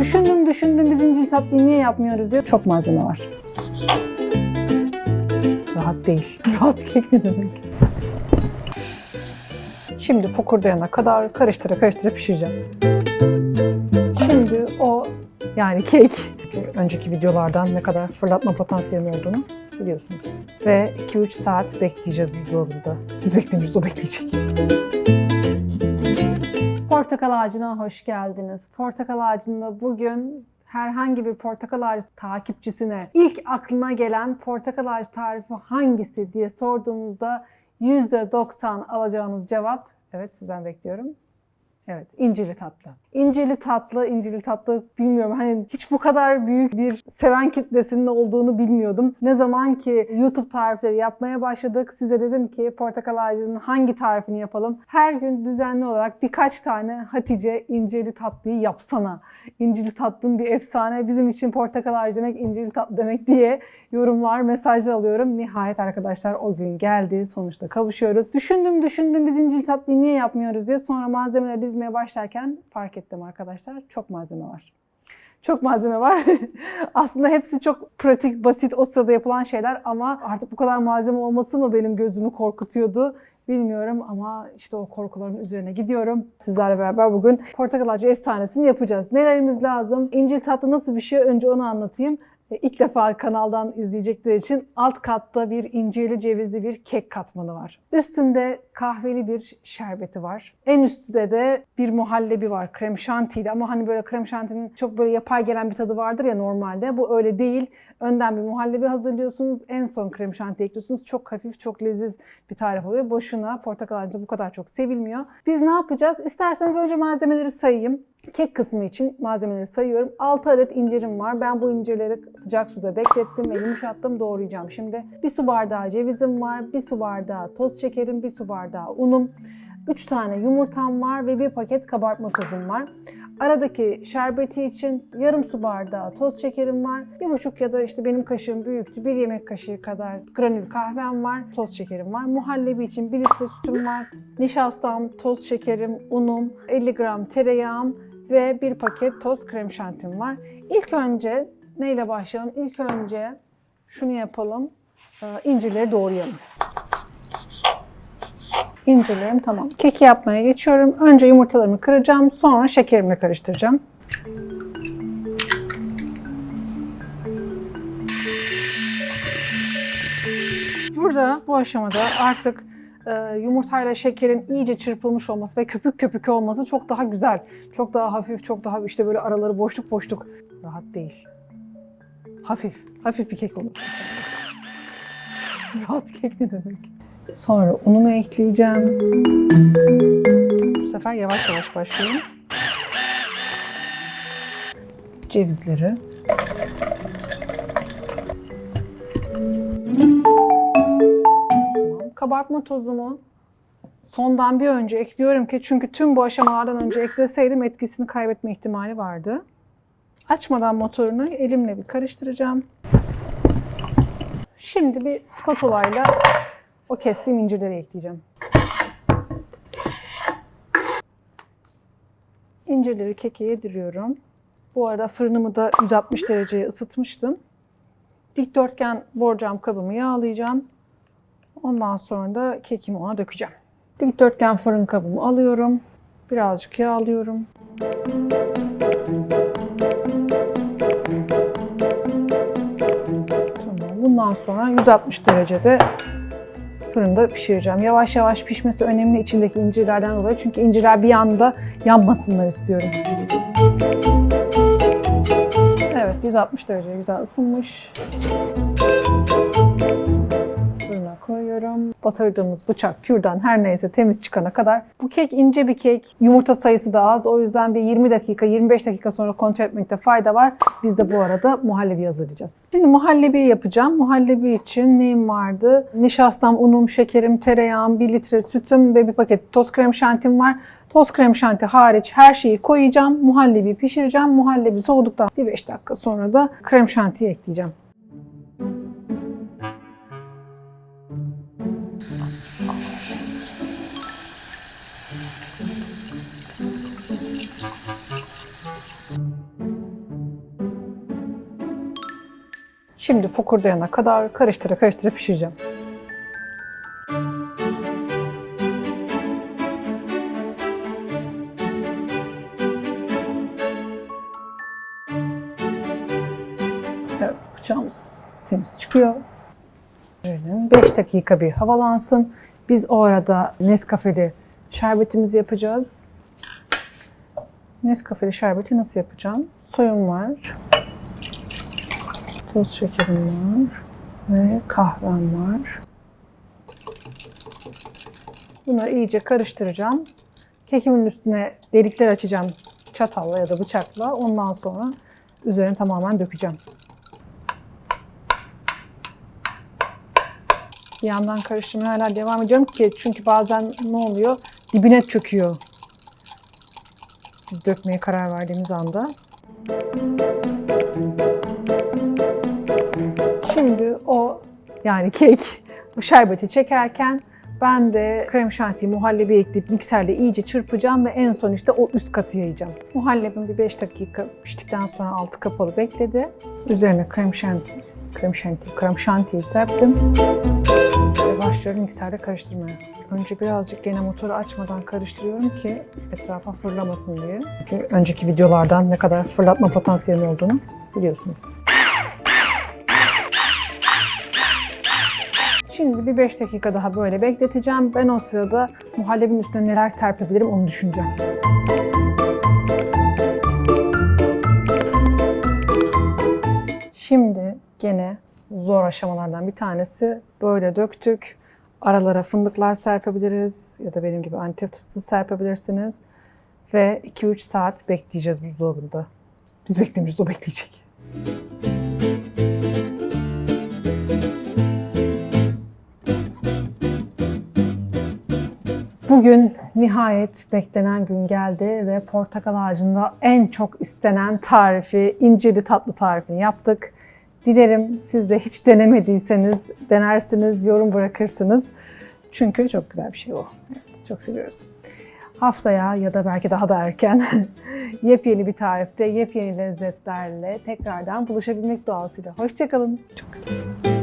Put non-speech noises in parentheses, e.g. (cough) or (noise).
Düşündüm düşündüm biz incir tatlıyı niye yapmıyoruz diye çok malzeme var. Rahat değil. (laughs) Rahat kek ne demek? Şimdi fokurdayana kadar karıştıra karıştıra pişireceğim. Şimdi o yani kek önceki videolardan ne kadar fırlatma potansiyeli olduğunu biliyorsunuz. Ve 2-3 saat bekleyeceğiz buzdolabında. Biz beklemiyoruz o bekleyecek. Portakal ağacına hoş geldiniz. Portakal ağacında bugün herhangi bir portakal ağacı takipçisine ilk aklına gelen portakal ağacı tarifi hangisi diye sorduğumuzda %90 alacağınız cevap evet sizden bekliyorum. Evet, incirli tatlı. İncirli tatlı, incirli tatlı bilmiyorum. Hani hiç bu kadar büyük bir seven kitlesinin olduğunu bilmiyordum. Ne zaman ki YouTube tarifleri yapmaya başladık, size dedim ki portakal ağacının hangi tarifini yapalım? Her gün düzenli olarak birkaç tane Hatice incirli tatlıyı yapsana. İncirli tatlının bir efsane. Bizim için portakal ağacı demek incirli tatlı demek diye yorumlar, mesajlar alıyorum. Nihayet arkadaşlar o gün geldi. Sonuçta kavuşuyoruz. Düşündüm düşündüm biz incirli tatlıyı niye yapmıyoruz diye. Sonra malzemeleri dizmeye başlarken fark ettim arkadaşlar. Çok malzeme var. Çok malzeme var. (laughs) Aslında hepsi çok pratik, basit, o sırada yapılan şeyler ama artık bu kadar malzeme olması mı benim gözümü korkutuyordu bilmiyorum ama işte o korkuların üzerine gidiyorum. Sizlerle beraber bugün portakal ağacı efsanesini yapacağız. Nelerimiz lazım? İncil tatlı nasıl bir şey? Önce onu anlatayım. E, İlk defa kanaldan izleyecekler için alt katta bir incirli cevizli bir kek katmanı var. Üstünde kahveli bir şerbeti var. En üstte de bir muhallebi var krem şantiyeli ama hani böyle krem şantinin çok böyle yapay gelen bir tadı vardır ya normalde. Bu öyle değil. Önden bir muhallebi hazırlıyorsunuz. En son krem şanti ekliyorsunuz. Çok hafif, çok leziz bir tarif oluyor. Boşuna portakal ağacı bu kadar çok sevilmiyor. Biz ne yapacağız? İsterseniz önce malzemeleri sayayım. Kek kısmı için malzemeleri sayıyorum. 6 adet incirim var. Ben bu incirleri sıcak suda beklettim ve yumuşattım. Doğrayacağım şimdi. Bir su bardağı cevizim var. Bir su bardağı toz şekerim. Bir su bardağı unum. 3 tane yumurtam var ve bir paket kabartma tozum var. Aradaki şerbeti için yarım su bardağı toz şekerim var. Bir buçuk ya da işte benim kaşığım büyüktü. Bir yemek kaşığı kadar granül kahvem var. Toz şekerim var. Muhallebi için 1 litre sütüm var. Nişastam, toz şekerim, unum, 50 gram tereyağım ve bir paket toz krem şantim var. İlk önce neyle başlayalım? İlk önce şunu yapalım. Ee, İncirleri doğrayalım. İncirlerim tamam. Keki yapmaya geçiyorum. Önce yumurtalarımı kıracağım. Sonra şekerimle karıştıracağım. Burada bu aşamada artık e, yumurtayla şekerin iyice çırpılmış olması ve köpük köpük olması çok daha güzel. Çok daha hafif, çok daha işte böyle araları boşluk boşluk. Rahat değil. Hafif. Hafif bir kek olması. (laughs) Rahat kek ne demek? Sonra unumu ekleyeceğim. Bu sefer yavaş yavaş başlıyorum. Cevizleri. Kabartma tozumu sondan bir önce ekliyorum ki çünkü tüm bu aşamalardan önce ekleseydim etkisini kaybetme ihtimali vardı. Açmadan motorunu elimle bir karıştıracağım. Şimdi bir spatula ile o kestiğim incirleri ekleyeceğim. İncirleri keke yediriyorum. Bu arada fırınımı da 160 dereceye ısıtmıştım. Dikdörtgen borcam kabımı yağlayacağım. Ondan sonra da kekimi ona dökeceğim. Dikdörtgen fırın kabımı alıyorum. Birazcık yağlıyorum. Tamam. Bundan sonra 160 derecede fırında pişireceğim. Yavaş yavaş pişmesi önemli içindeki incirlerden dolayı. Çünkü incirler bir anda yanmasınlar istiyorum. Evet 160 derece güzel ısınmış. Koyuyorum. Batırdığımız bıçak, kürdan her neyse temiz çıkana kadar. Bu kek ince bir kek. Yumurta sayısı da az. O yüzden bir 20 dakika, 25 dakika sonra kontrol etmekte fayda var. Biz de bu arada muhallebi hazırlayacağız. Şimdi muhallebi yapacağım. Muhallebi için neyim vardı? Nişastam, unum, şekerim, tereyağım, 1 litre sütüm ve bir paket toz krem şantim var. Toz krem şanti hariç her şeyi koyacağım. Muhallebi pişireceğim. Muhallebi soğuduktan bir 5 dakika sonra da krem şantiyi ekleyeceğim. Şimdi fokurdayana kadar karıştıra karıştıra pişireceğim. Evet, bıçağımız temiz çıkıyor. Böyle 5 dakika bir havalansın. Biz o arada Nescafe'li şerbetimizi yapacağız. Nescafe'li şerbeti nasıl yapacağım? Soyum var. Toz şekerim var. Ve kahvem var. Bunu iyice karıştıracağım. Kekimin üstüne delikler açacağım çatalla ya da bıçakla. Ondan sonra üzerine tamamen dökeceğim. Bir yandan karıştırmaya hala devam ediyorum ki çünkü bazen ne oluyor? Dibine çöküyor. Biz dökmeye karar verdiğimiz anda. Şimdi o yani kek o şerbeti çekerken ben de krem şantiyi muhallebi ekleyip mikserle iyice çırpacağım ve en son işte o üst katı yayacağım. Muhallebim bir 5 dakika piştikten sonra altı kapalı bekledi. Üzerine krem şanti, krem şanti, krem şantiyi serptim. Ve başlıyorum mikserde karıştırmaya. Önce birazcık gene motoru açmadan karıştırıyorum ki etrafa fırlamasın diye. Çünkü önceki videolardan ne kadar fırlatma potansiyeli olduğunu biliyorsunuz. Şimdi bir 5 dakika daha böyle bekleteceğim. Ben o sırada muhallebin üstüne neler serpebilirim onu düşüneceğim. Şimdi gene zor aşamalardan bir tanesi böyle döktük. Aralara fındıklar serpebiliriz ya da benim gibi antep fıstığı serpebilirsiniz. Ve 2-3 saat bekleyeceğiz buzdolabında. Biz beklemiyoruz, o bekleyecek. Bugün nihayet beklenen gün geldi ve portakal ağacında en çok istenen tarifi, incirli tatlı tarifini yaptık. Dilerim siz de hiç denemediyseniz denersiniz, yorum bırakırsınız. Çünkü çok güzel bir şey o. Evet, çok seviyoruz. Haftaya ya da belki daha da erken (laughs) yepyeni bir tarifte, yepyeni lezzetlerle tekrardan buluşabilmek duasıyla. Hoşçakalın. Çok güzel.